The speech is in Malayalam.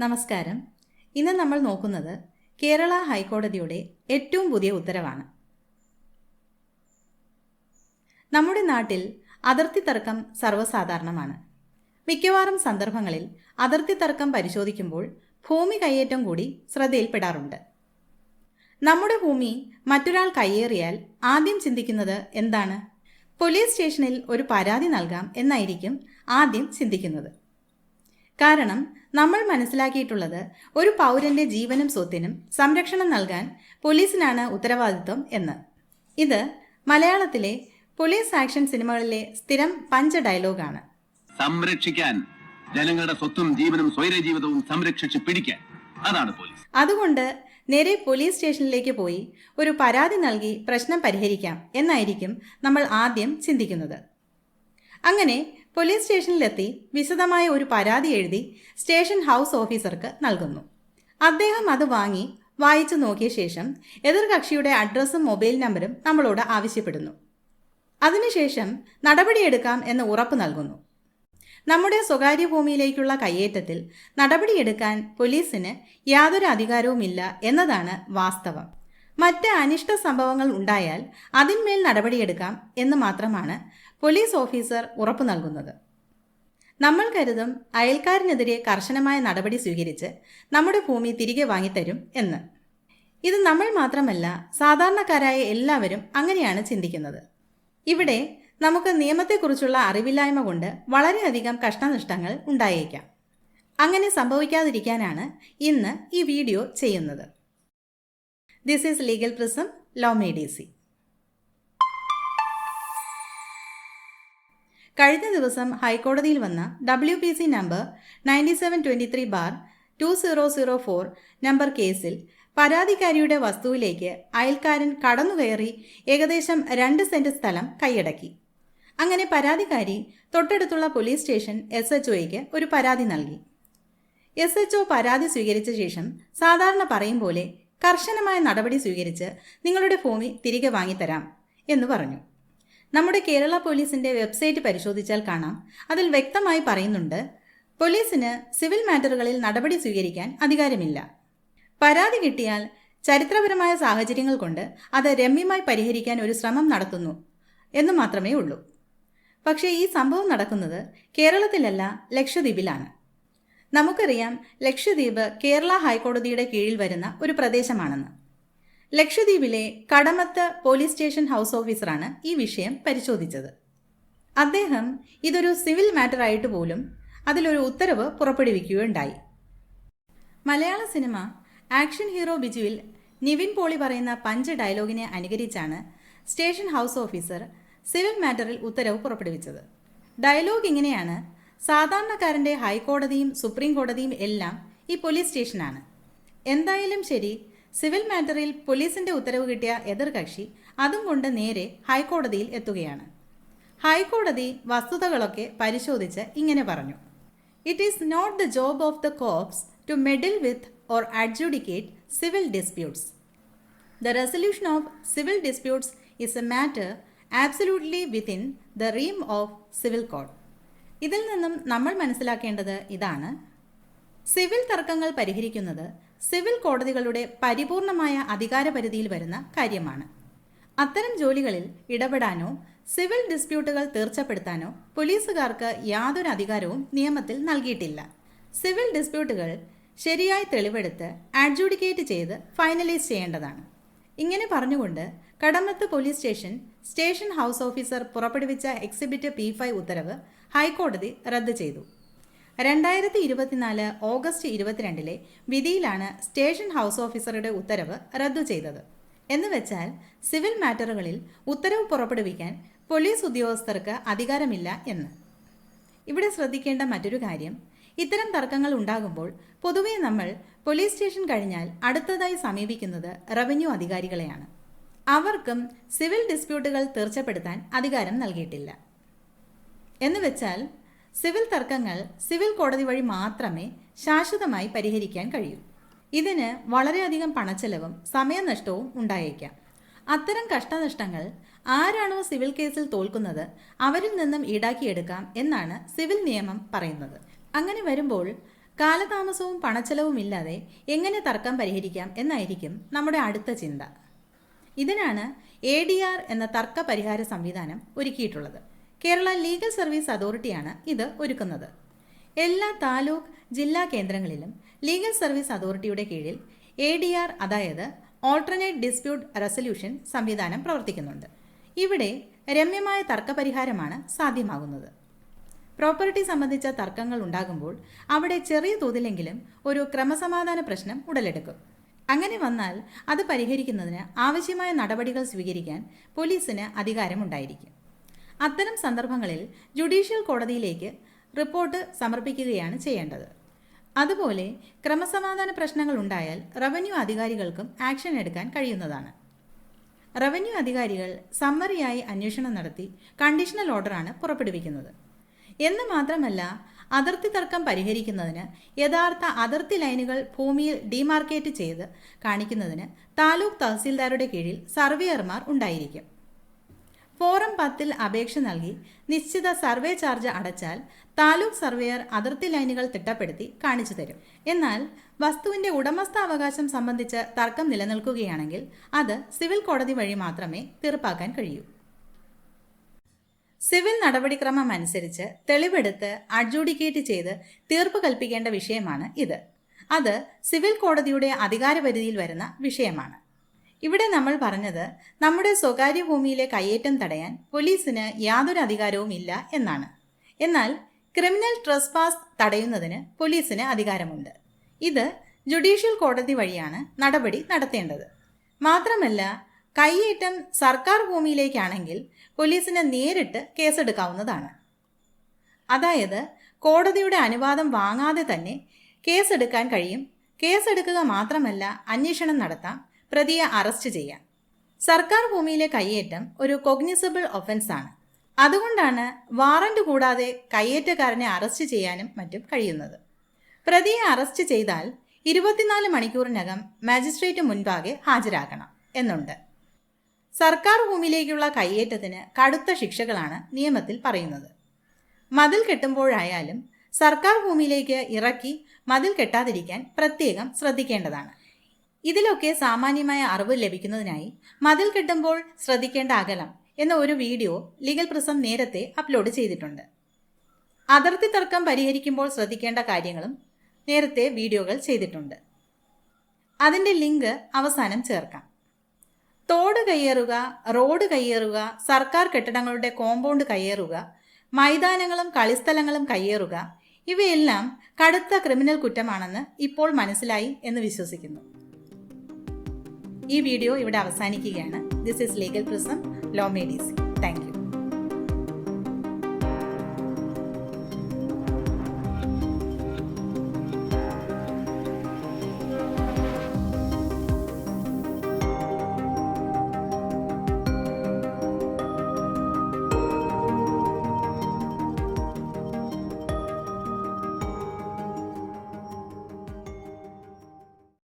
നമസ്കാരം. ഇന്ന് നമ്മൾ നോക്കുന്നത് കേരള ഹൈക്കോടതിയുടെ ഏറ്റവും പുതിയ ഉത്തരവാണ്. നമ്മുടെ നാട്ടിൽ അതിർത്തി തർക്കം സർവസാധാരണമാണ്. മിക്കവാറും സന്ദർഭങ്ങളിൽ അതിർത്തി തർക്കം പരിശോധിക്കുമ്പോൾ ഭൂമി കയ്യേറ്റം കൂടി ശ്രദ്ധയിൽപ്പെടാറുണ്ട്. നമ്മുടെ ഭൂമി മറ്റൊരാൾ കയ്യേറിയാൽ ആദ്യം ചിന്തിക്കുന്നത് എന്താണ്? പോലീസ് സ്റ്റേഷനിൽ ഒരു പരാതി നൽകാം എന്നായിരിക്കും ആദ്യം ചിന്തിക്കുന്നത്. കാരണം നമ്മൾ മനസ്സിലാക്കിയിട്ടുള്ളത് ഒരു പൗരന്റെ ജീവനും സ്വത്തിനും സംരക്ഷണം നൽകാൻ പോലീസിനാണ് ഉത്തരവാദിത്വം എന്ന്. ഇത് മലയാളത്തിലെ പോലീസ് ആക്ഷൻ സിനിമകളിലെ സ്ഥിരം പഞ്ച ഡയലോഗാണ്. സംരക്ഷിക്കാൻ ജനങ്ങളുടെ സ്വത്തും ജീവനും സ്വൈര ജീവിതവും സംരക്ഷിച്ച് പിടിക്കാൻ അതാണ് പോലീസ്. അതുകൊണ്ട് നേരെ പോലീസ് സ്റ്റേഷനിലേക്ക് പോയി ഒരു പരാതി നൽകി പ്രശ്നം പരിഹരിക്കാം എന്നായിരിക്കും നമ്മൾ ആദ്യം ചിന്തിക്കുന്നത്. അങ്ങനെ പോലീസ് സ്റ്റേഷനിലെത്തി വിശദമായ ഒരു പരാതി എഴുതി സ്റ്റേഷൻ ഹൗസ് ഓഫീസർക്ക് നൽകുന്നു. അദ്ദേഹം അത് വാങ്ങി വായിച്ചു നോക്കിയ ശേഷം എതിർകക്ഷിയുടെ അഡ്രസ്സും മൊബൈൽ നമ്പറും നമ്മളോട് ആവശ്യപ്പെടുന്നു. അതിനുശേഷം നടപടിയെടുക്കാം എന്ന് ഉറപ്പ് നൽകുന്നു. നമ്മുടെ സ്വകാര്യ ഭൂമിയിലേക്കുള്ള കയ്യേറ്റത്തിൽ നടപടിയെടുക്കാൻ പോലീസിന് യാതൊരു അധികാരവുമില്ല എന്നതാണ് വാസ്തവം. മറ്റ് അനിഷ്ട സംഭവങ്ങൾ ഉണ്ടായാൽ അതിന്മേൽ നടപടിയെടുക്കാം എന്ന് മാത്രമാണ് പോലീസ് ഓഫീസർ ഉറപ്പു നൽകുന്നത്. നമ്മൾ കരുതും അയൽക്കാരനെതിരെ കർശനമായ നടപടി സ്വീകരിച്ച് നമ്മുടെ ഭൂമി തിരികെ വാങ്ങിത്തരും എന്ന്. ഇത് നമ്മൾ മാത്രമല്ല സാധാരണക്കാരായ എല്ലാവരും അങ്ങനെയാണ് ചിന്തിക്കുന്നത്. ഇവിടെ നമുക്ക് നിയമത്തെക്കുറിച്ചുള്ള അറിവില്ലായ്മ കൊണ്ട് വളരെയധികം കഷ്ടനഷ്ടങ്ങൾ ഉണ്ടായേക്കാം. അങ്ങനെ സംഭവിക്കാതിരിക്കാനാണ് ഇന്ന് ഈ വീഡിയോ ചെയ്യുന്നത്. This is legal prism law made easy കഴിഞ്ഞ ദിവസം ഹൈക്കോടതിയിൽ വന്ന W P C number ninety seven twenty three bar two zero zero four number കേസിൽ പരാതിക്കാരിയുടെ വസ്തുവിലേക്ക് അയൽക്കാരൻ കടന്നുകയറി ഏകദേശം രണ്ട് സെന്റ് സ്ഥലം കൈയടക്കി. അങ്ങനെ പരാതിക്കാരി തൊട്ടടുത്തുള്ള പോലീസ് സ്റ്റേഷൻ എസ് എച്ച് ഒയ്ക്ക് ഒരു പരാതി നൽകി. എസ് എച്ച് ഒ പരാതി സ്വീകരിച്ച ശേഷം സാധാരണ പറയും പോലെ കർശനമായ നടപടി സ്വീകരിച്ച് നിങ്ങളുടെ ഭൂമി തിരികെ വാങ്ങിത്തരാം എന്ന് പറഞ്ഞു. നമ്മുടെ കേരള പോലീസിന്റെ വെബ്സൈറ്റ് പരിശോധിച്ചാൽ കാണാം. അതിൽ വ്യക്തമായി പറയുന്നുണ്ട് പോലീസിന് സിവിൽ മാറ്ററുകളിൽ നടപടി സ്വീകരിക്കാൻ അധികാരമില്ല. പരാതി കിട്ടിയാൽ ചരിത്രപരമായ സാഹചര്യങ്ങൾ കൊണ്ട് അത് രമ്യമായി പരിഹരിക്കാൻ ഒരു ശ്രമം നടത്തുന്നു എന്ന് മാത്രമേ ഉള്ളൂ. പക്ഷേ ഈ സംഭവം നടക്കുന്നത് കേരളത്തിലല്ല ലക്ഷദ്വീപിലാണ്. നമുക്കറിയാം ലക്ഷദ്വീപ് കേരള ഹൈക്കോടതിയുടെ കീഴിൽ വരുന്ന ഒരു പ്രദേശമാണെന്ന്. ലക്ഷദ്വീപിലെ കടമത്ത് പോലീസ് സ്റ്റേഷൻ ഹൗസ് ഓഫീസറാണ് ഈ വിഷയം പരിശോധിച്ചത്. അദ്ദേഹം ഇതൊരു സിവിൽ മാറ്റർ ആയിട്ട് പോലും അതിലൊരു ഉത്തരവ് പുറപ്പെടുവിക്കുകയുണ്ടായി. മലയാള സിനിമ ആക്ഷൻ ഹീറോ ബിജുവിൽ നിവിൻ പോളി പറയുന്ന പഞ്ച് ഡയലോഗിനെ അനുകരിച്ചാണ് സ്റ്റേഷൻ ഹൗസ് ഓഫീസർ സിവിൽ മാറ്ററിൽ ഉത്തരവ് പുറപ്പെടുവിച്ചത്. ഡയലോഗ് ഇങ്ങനെയാണ്. സാധാരണക്കാരന്റെ ഹൈക്കോടതിയും സുപ്രീം കോടതിയും എല്ലാം ഈ പോലീസ് സ്റ്റേഷനാണ്. എന്തായാലും ശരി സിവിൽ മാറ്ററിൽ പോലീസിന്റെ ഉത്തരവ് കിട്ടിയ എതിർകക്ഷി അതും കൊണ്ട് നേരെ ഹൈക്കോടതിയിൽ എത്തുകയാണ്. ഹൈക്കോടതി വസ്തുതകളൊക്കെ പരിശോധിച്ച് ഇങ്ങനെ പറഞ്ഞു. It is not the job of the cops to meddle with or adjudicate civil disputes the resolution of civil disputes is a matter absolutely within the realm of civil code ഇതിൽ നിന്നും നമ്മൾ മനസ്സിലാക്കേണ്ടത് ഇതാണ്. സിവിൽ തർക്കങ്ങൾ പരിഹരിക്കുന്നത് സിവിൽ കോടതികളുടെ പരിപൂർണമായ അധികാരപരിധിയിൽ വരുന്ന കാര്യമാണ്. അത്തരം ജോലികളിൽ ഇടപെടാനോ സിവിൽ ഡിസ്പ്യൂട്ടുകൾ തീർച്ചപ്പെടുത്താനോ പോലീസുകാർക്ക് യാതൊരു അധികാരവും നിയമത്തിൽ നൽകിയിട്ടില്ല. സിവിൽ ഡിസ്പ്യൂട്ടുകൾ ശരിയായി തെളിവെടുത്ത് അഡ്ജുഡിക്കേറ്റ് ചെയ്ത് ഫൈനലൈസ് ചെയ്യേണ്ടതാണ്. ഇങ്ങനെ പറഞ്ഞുകൊണ്ട് Kadmat police station station house officer പുറപ്പെടുവിച്ച എക്സിബിറ്റ് പി ഫൈവ് ഉത്തരവ് ഹൈക്കോടതി റദ്ദ് ചെയ്തു. രണ്ടായിരത്തി ഇരുപത്തിനാല് ഓഗസ്റ്റ് ഇരുപത്തിരണ്ടിലെ വിധിയിലാണ് സ്റ്റേഷൻ ഹൗസ് ഓഫീസറുടെ ഉത്തരവ് റദ്ദു ചെയ്തത്. എന്ന് വെച്ചാൽ സിവിൽ മാറ്ററുകളിൽ ഉത്തരവ് പുറപ്പെടുവിക്കാൻ പോലീസ് ഉദ്യോഗസ്ഥർക്ക് അധികാരമില്ല എന്ന്. ഇവിടെ ശ്രദ്ധിക്കേണ്ട മറ്റൊരു കാര്യം ഇത്തരം തർക്കങ്ങൾ ഉണ്ടാകുമ്പോൾ പൊതുവെ നമ്മൾ പോലീസ് സ്റ്റേഷൻ കഴിഞ്ഞാൽ അടുത്തതായി സമീപിക്കുന്നത് റവന്യൂ അധികാരികളെയാണ്. അവർക്കും സിവിൽ ഡിസ്പ്യൂട്ടുകൾ തീർച്ചപ്പെടുത്താൻ അധികാരം നൽകിയിട്ടില്ല. എന്ന് വെച്ചാൽ സിവിൽ തർക്കങ്ങൾ സിവിൽ കോടതി വഴി മാത്രമേ ശാശ്വതമായി പരിഹരിക്കാൻ കഴിയൂ. ഇതിന് വളരെയധികം പണച്ചെലവും സമയനഷ്ടവും ഉണ്ടായേക്കാം. അത്തരം കഷ്ടനഷ്ടങ്ങൾ ആരാണോ സിവിൽ കേസിൽ തോൽക്കുന്നത് അവരിൽ നിന്നും ഈടാക്കിയെടുക്കാം എന്നാണ് സിവിൽ നിയമം പറയുന്നത്. അങ്ങനെ വരുമ്പോൾ കാലതാമസവും പണച്ചെലവും ഇല്ലാതെ എങ്ങനെ തർക്കം പരിഹരിക്കാം എന്നായിരിക്കും നമ്മുടെ അടുത്ത ചിന്ത. ഇതിനാണ് എ എന്ന തർക്ക പരിഹാര സംവിധാനം ഒരുക്കിയിട്ടുള്ളത്. കേരള ലീഗൽ സർവീസ് അതോറിറ്റിയാണ് ഇത് ഒരുക്കുന്നത്. എല്ലാ താലൂക്ക് ജില്ലാ കേന്ദ്രങ്ങളിലും ലീഗൽ സർവീസ് അതോറിറ്റിയുടെ കീഴിൽ എ ഡി ആർ അതായത് ഓൾട്ടർനേറ്റ് ഡിസ്പ്യൂട്ട് റെസൊല്യൂഷൻ സംവിധാനം പ്രവർത്തിക്കുന്നുണ്ട്. ഇവിടെ രമ്യമായ തർക്കപരിഹാരമാണ് സാധ്യമാകുന്നത്. പ്രോപ്പർട്ടി സംബന്ധിച്ച തർക്കങ്ങൾ ഉണ്ടാകുമ്പോൾ അവിടെ ചെറിയ തോതിലെങ്കിലും ഒരു ക്രമസമാധാന പ്രശ്നം ഉടലെടുക്കും. അങ്ങനെ വന്നാൽ അത് പരിഹരിക്കുന്നതിന് ആവശ്യമായ നടപടികൾ സ്വീകരിക്കാൻ പോലീസിന് അധികാരമുണ്ടായിരിക്കും. അത്തരം സന്ദർഭങ്ങളിൽ ജുഡീഷ്യൽ കോടതിയിലേക്ക് റിപ്പോർട്ട് സമർപ്പിക്കുകയാണ് ചെയ്യേണ്ടത്. അതുപോലെ ക്രമസമാധാന പ്രശ്നങ്ങൾ ഉണ്ടായാൽ റവന്യൂ അധികാരികൾക്കും ആക്ഷൻ എടുക്കാൻ കഴിയുന്നതാണ്. റവന്യൂ അധികാരികൾ സമ്മറിയായി അന്വേഷണം നടത്തി കണ്ടീഷണൽ ഓർഡറാണ് പുറപ്പെടുവിക്കുന്നത്. എന്ന് മാത്രമല്ല അതിർത്തി തർക്കം പരിഹരിക്കുന്നതിന് യഥാർത്ഥ അതിർത്തി ലൈനുകൾ ഭൂമിയിൽ ഡിമാർക്കേറ്റ് ചെയ്ത് കാണിക്കുന്നതിന് താലൂക്ക് തഹസീൽദാരുടെ കീഴിൽ സർവേയർമാർ ഉണ്ടായിരിക്കും. ഫോറം പത്തിൽ അപേക്ഷ നൽകി നിശ്ചിത സർവേ ചാർജ് അടച്ചാൽ താലൂക്ക് സർവേയർ അതിർത്തി ലൈനുകൾ തിട്ടപ്പെടുത്തി കാണിച്ചു തരും. എന്നാൽ വസ്തുവിന്റെ ഉടമസ്ഥാവകാശം സംബന്ധിച്ച് തർക്കം നിലനിൽക്കുകയാണെങ്കിൽ അത് സിവിൽ കോടതി വഴി മാത്രമേ തീർപ്പാക്കാൻ കഴിയൂ. സിവിൽ നടപടിക്രമം അനുസരിച്ച് തെളിവെടുത്ത് അഡ്ജൂഡിക്കേറ്റ് ചെയ്ത് തീർപ്പ് കൽപ്പിക്കേണ്ട വിഷയമാണ് ഇത്. അത് സിവിൽ കോടതിയുടെ അധികാരപരിധിയിൽ വരുന്ന വിഷയമാണ്. ഇവിടെ നമ്മൾ പറഞ്ഞത് നമ്മുടെ സ്വകാര്യ ഭൂമിയിലെ കയ്യേറ്റം തടയാൻ പോലീസിന് യാതൊരു അധികാരവും ഇല്ല എന്നാണ്. എന്നാൽ ക്രിമിനൽ ട്രസ്പാസ് തടയുന്നതിന് പോലീസിന് അധികാരമുണ്ട്. ഇത് ജുഡീഷ്യൽ കോടതി വഴിയാണ് നടപടി നടത്തേണ്ടത്. മാത്രമല്ല കയ്യേറ്റം സർക്കാർ ഭൂമിയിലേക്കാണെങ്കിൽ പോലീസിന് നേരിട്ട് കേസെടുക്കാവുന്നതാണ്. അതായത് കോടതിയുടെ അനുവാദം വാങ്ങാതെ തന്നെ കേസെടുക്കാൻ കഴിയും. കേസെടുക്കുക മാത്രമല്ല അന്വേഷണം നടത്താം. പ്രതിയെ അറസ്റ്റ് ചെയ്യാം സർക്കാർ ഭൂമിയിലെ കയ്യേറ്റം ഒരു കൊഗ്നിസിബിൾ ഒഫൻസ് ആണ്. അതുകൊണ്ടാണ് വാറന്റ് കൂടാതെ കയ്യേറ്റക്കാരനെ അറസ്റ്റ് ചെയ്യാനും മറ്റും കഴിയുന്നത്. പ്രതിയെ അറസ്റ്റ് ചെയ്താൽ ഇരുപത്തിനാല് മണിക്കൂറിനകം മജിസ്ട്രേറ്റ് മുൻപാകെ ഹാജരാക്കണം എന്നുണ്ട്. സർക്കാർ ഭൂമിയിലേക്കുള്ള കയ്യേറ്റത്തിന് കടുത്ത ശിക്ഷകളാണ് നിയമത്തിൽ പറയുന്നത്. മതിൽ കെട്ടുമ്പോഴായാലും സർക്കാർ ഭൂമിയിലേക്ക് ഇറക്കി മതിൽ കെട്ടാതിരിക്കാൻ പ്രത്യേകം ശ്രദ്ധിക്കേണ്ടതാണ്. ഇതിലൊക്കെ സാമാന്യമായ അറിവ് ലഭിക്കുന്നതിനായി മതിൽ കെട്ടുമ്പോൾ ശ്രദ്ധിക്കേണ്ട അകലം എന്ന ഒരു വീഡിയോ ലീഗൽ പ്രിസം നേരത്തെ അപ്ലോഡ് ചെയ്തിട്ടുണ്ട്. അതിർത്തി തർക്കം പരിഹരിക്കുമ്പോൾ ശ്രദ്ധിക്കേണ്ട കാര്യങ്ങളും നേരത്തെ വീഡിയോകൾ ചെയ്തിട്ടുണ്ട്. അതിന്റെ ലിങ്ക് അവസാനം ചേർക്കാം. തോട് കയ്യേറുക റോഡ് കയ്യേറുക സർക്കാർ കെട്ടിടങ്ങളുടെ കോമ്പൗണ്ട് കയ്യേറുക മൈതാനങ്ങളും കളിസ്ഥലങ്ങളും കയ്യേറുക ഇവയെല്ലാം കടുത്ത ക്രിമിനൽ കുറ്റമാണെന്ന് ഇപ്പോൾ മനസ്സിലായി എന്ന് വിശ്വസിക്കുന്നു. ഈ വീഡിയോ ഇവിടെ അവസാനിക്കുകയാണ്. This is legal prism law made easy thank